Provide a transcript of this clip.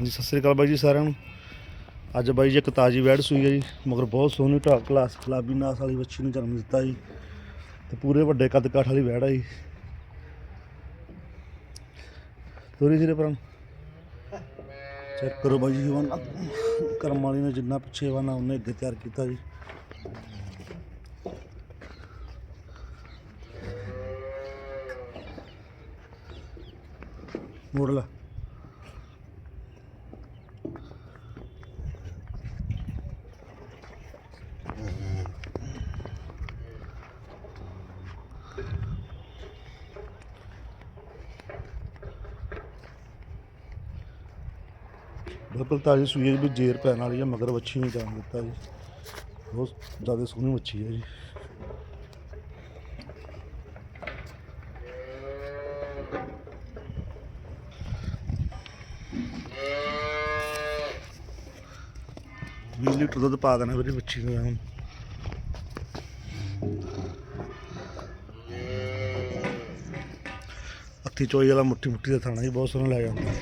ਹਾਂਜੀ, ਸਤਿ ਸ੍ਰੀ ਅਕਾਲ ਬਾਈ ਜੀ ਸਾਰਿਆਂ ਨੂੰ। ਅੱਜ ਬਾਈ ਜੀ ਇੱਕ ਤਾਜੀ ਵੈੜ ਸੂਈ ਹੈ ਜੀ, ਮਗਰ ਬਹੁਤ ਸੋਹਣੀ ਢਾਕ ਕਲਾਸ ਗੁਲਾਬੀ ਨਾਸ ਵਾਲੀ ਬੱਚੀ ਨੂੰ ਜਨਮ ਦਿੱਤਾ ਜੀ। ਤੇ ਪੂਰੇ ਵੱਡੇ ਕੱਦ ਕਾਠ ਵਾਲੀ ਵੈੜ ਆ ਜੀ। ਤੋਰੀ ਸਿਰੇ ਪਰਾਂ ਚੈੱਕ ਕਰੋ ਬਾਈ ਜੀ ਵਨ ਕਰਮ ਵਾਲੀ ਨੇ ਜਿੰਨਾ ਪਿੱਛੇ ਵਨਾ, ਉਹਨੇ ਅੱਗੇ ਤਿਆਰ ਕੀਤਾ ਜੀ। ਮੋੜ ਲਾ। ਬਿਲਕੁਲ ਤਾਜੀ ਸੂਈ ਹੈ ਵੀ ਜੇਰ ਪੈਣ ਵਾਲੀ ਹੈ, ਮਗਰ ਵੱਛੀ ਨੂੰ ਜਾਣ ਦਿੱਤਾ ਜੀ। ਬਹੁਤ ਜ਼ਿਆਦਾ ਸੋਹਣੀ ਮੱਛੀ ਹੈ ਜੀ। ਵੀਹ ਲੀਟਰ ਦੁੱਧ ਪਾ ਦੇਣਾ ਵੀਰੇ ਮੱਛੀ ਨੂੰ ਹੁਣ ਹੱਥੀ ਚੋਈ ਵਾਲਾ ਮੁੱਠੀ ਮੁੱਠੀ ਦਾ ਥਾਣਾ ਜੀ, ਬਹੁਤ ਸੋਹਣਾ ਲੈ ਜਾਂਦਾ।